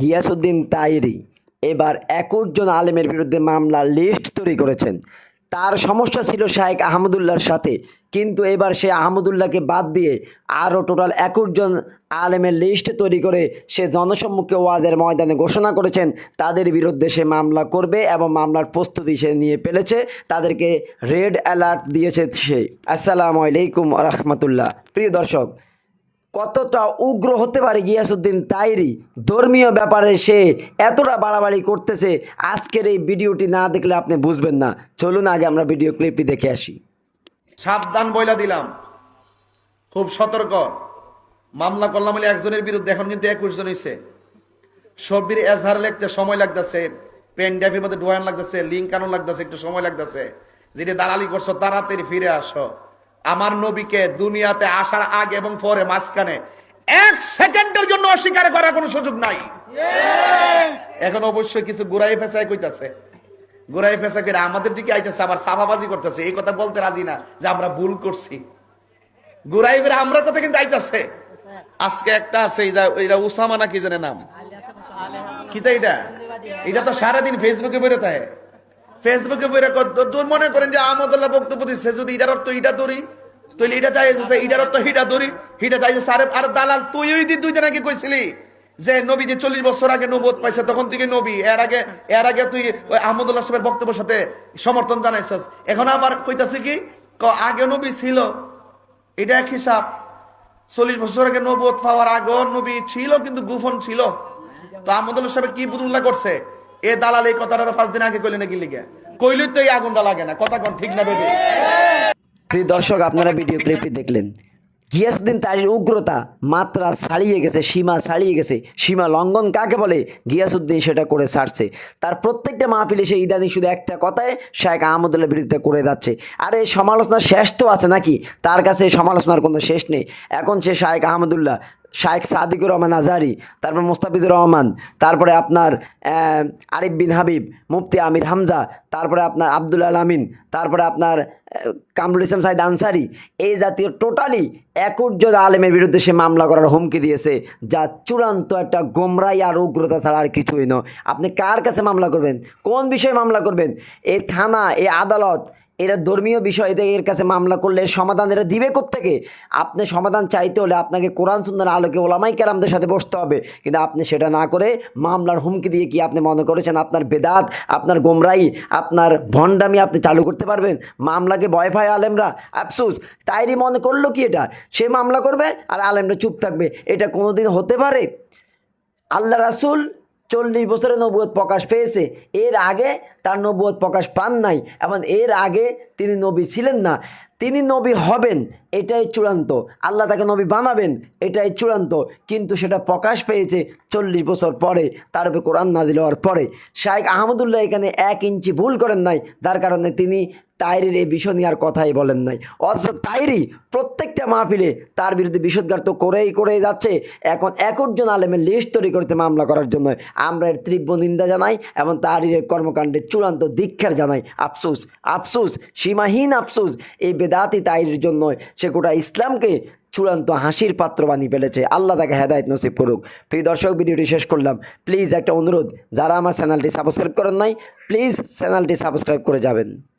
গিয়াসুদ্দিন তাইরি এবার একুশ জন আলেমের বিরুদ্ধে মামলার লিস্ট তৈরি করেছেন। তার সমস্যা ছিল শাহেক আহমদুল্লাহর সাথে, কিন্তু এবার সে আহমদুল্লাহকে বাদ দিয়ে আরও টোটাল একুশ জন আলেমের লিস্ট তৈরি করে সে জনসম্মুখে ওয়াদের ময়দানে ঘোষণা করেছেন, তাদের বিরুদ্ধে সে মামলা করবে এবং মামলার প্রস্তুতি সে নিয়ে ফেলেছে, তাদেরকে রেড অ্যালার্ট দিয়েছে সে। আসসালামু আলাইকুম রহমতুল্লাহ। প্রিয় দর্শক কতটা উগ্র হতে পারে গিয়াসুদ্দিন তাইরি? ধর্মীয় ব্যাপারে সে এতটা বাড়াবাড়ি করতেছে, আজকের এই ভিডিওটি না দেখলে আপনি বুঝবেন না। চলুন আগে আমরা ভিডিও ক্লিপটি দেখে আসি। সাবধান বইলা দিলাম। খুব সতর্ক। মামলা করলাম একজনের বিরুদ্ধে, এখন কিন্তু একুশ জন হয়েছে সবির এজহার লিখতে সময় লাগতেছে পেন ড্রাইভের মধ্যে ডোয়ান লাগতেছে লিঙ্ক আনো লাগতেছে, একটু সময় লাগতেছে। যেটা দালালি করছ, তাড়াতাড়ি ফিরে আসো। আমার নবীকে দুনিয়াতে আসার আগে এবং পরে মাঝখানে এক সেকেন্ডের জন্য অস্বীকার করার কোনো সুযোগ নাই। এখন অবশ্যই কিছু গুড়াই ফেসাই কইতাছে। গুড়াই ফেসা করে আমাদের দিকে আইতেছে, আবার সাফাবাজি করতেছে। এই কথা বলতে রাজি না যে আমরা ভুল করছি। গুড়াই করে আমরা কথা কিন্তু আইতাছে। আজকে একটা আছে উসামা না কি জানে নাম? কিতা এটা? এটা তো সারাদিন ফেসবুকে বেরোতে হয় ফেসবুকে বেরো মনে করেন যে আহমদুল্লাহ বক্তব্য দিচ্ছে যদি এটার অর্থ এটা ধরি তুই এটা চাই এটার অর্থ হিটা ধরি হিটা চাইছে সারে আর দালাল, তুই ওই দিন দুইটা নাকি কইছিলি যে নবী যে চল্লিশ বছর আগে নবত পাইছে, তখন থেকে নবী? এর আগে এর আগে তুই ওই আহমদুল্লাহ সাহেবের বক্তব্যের সাথে সমর্থন জানাইছস। এখন আবার কইতাছে কি? ক, আগে নবী ছিল, এটা এক হিসাব। চল্লিশ বছর আগে নবত পাওয়ার আগে নবী ছিল, কিন্তু গুফন ছিল। তো আহমদুল্লাহ সাহেব কি বুদুল্লাহ করছে? এ দালাল এই কথাটা পাঁচ দিন আগে কইলে নাকি লিখে কইলে তো এই আগুনটা লাগে না, কথা কোন ঠিক না বেবি প্রিয় দর্শক, আপনারা ভিডিও ক্লিপটি দেখলেন। গিয়াসুদ্দিন তারির উগ্রতা মাত্রা ছাড়িয়ে গেছে, সীমা ছাড়িয়ে গেছে। সীমা লঙ্ঘন কাকে বলে? গিয়াসুদ্দিন সেটা করে ছাড়ছে। তার প্রত্যেকটা মাহফিলে সে ইদানিং শুধু একটা কথায় শেখ আহমদুল্লাহ বিরুদ্ধে করে যাচ্ছে। আর এই সমালোচনার শেষ তো আছে নাকি? তার কাছে সমালোচনার কোনো শেষ নেই। এখন সে শাহেক আহমদুল্লাহ শাহেক সাদিকুর রহমান আজহারি তারপর মুস্তাফিজুর রহমান, তারপরে আপনার আরিফ বিন হাবিব, মুফতি আমির হামজা, তারপরে আপনার আব্দুল আলমিন তারপরে আপনার কামরুল ইসলাম সাইদ আনসারি, এই জাতীয় টোটালি একর্য আলেমের বিরুদ্ধে সে মামলা করার হুমকি দিয়েছে, যা চূড়ান্ত একটা গোমরাই আর উগ্রতা ছাড়া আর কিছুই নয়। আপনি কার কাছে মামলা করবেন? কোন বিষয়ে মামলা করবেন? এই থানা, এই আদালত এরা ধর্মীয় বিষয়তে এর কাছে মামলা করলে সমাধান এরা দিবে থেকে আপনি সমাধান চাইতে হলে আপনাকে কোরআন সুন্দর আলোকে ওলামাই কেরামদের সাথে বসতে হবে। কিন্তু আপনি সেটা না করে মামলার হুমকি দিয়ে কি আপনি মনে করেছেন আপনার বেদাত, আপনার গোমরাই আপনার ভণ্ডামি আপনি চালু করতে পারবেন? মামলাকে ভয় পায় আলেমরা। আফসুস, তাইরই মনে করল কি এটা? সে মামলা করবে আর আলেমরা চুপ থাকবে। এটা কোনোদিন হতে পারে? আল্লাহ রাসুল চল্লিশ বছরে নবুয়ত প্রকাশ পেয়েছে। এর আগে তার নবুয়ত প্রকাশ পান নাই এবং এর আগে তিনি নবী ছিলেন না। তিনি নবী হবেন, এটাই চূড়ান্ত। আল্লাহ তাকে নবী বানাবেন, এটাই চূড়ান্ত। কিন্তু সেটা প্রকাশ পেয়েছে চল্লিশ বছর পরে, তার উপরে কোরআন নাজিল হওয়ার পরে। শাহেক আহমদুল্লাহ এখানে এক ইঞ্চি ভুল করেন নাই, যার কারণে তিনি তাইরির এই বিষয় নিয়ে আর কথাই বলেন নাই। অথচ তাইরি প্রত্যেকটা মাহফিলে তার বিরুদ্ধে বিষোদ্গার তো করেই করেই যাচ্ছে। এখন একজন আলেমের লিস্ট তৈরি করতে মামলা করার জন্য। আমরা এর তীব্র নিন্দা জানাই এবং তারির কর্মকাণ্ডের চূড়ান্ত দীক্ষার জানাই। আফসোস আফসোস, সীমাহীন আফসোস, এই বেদাতি তাইরির জন্য সে গোটা ইসলামকে চূড়ান্ত হাসির পাত্র বানিয়ে ফেলেছে। আল্লাহ তাকে হেদায়ত নসিব করুক। প্রিয় দর্শক, ভিডিওটি শেষ করলাম। প্লিজ একটা অনুরোধ, যারা আমার চ্যানেলটি সাবস্ক্রাইব করেন নাই, প্লিজ চ্যানেলটি সাবস্ক্রাইব করে যাবেন।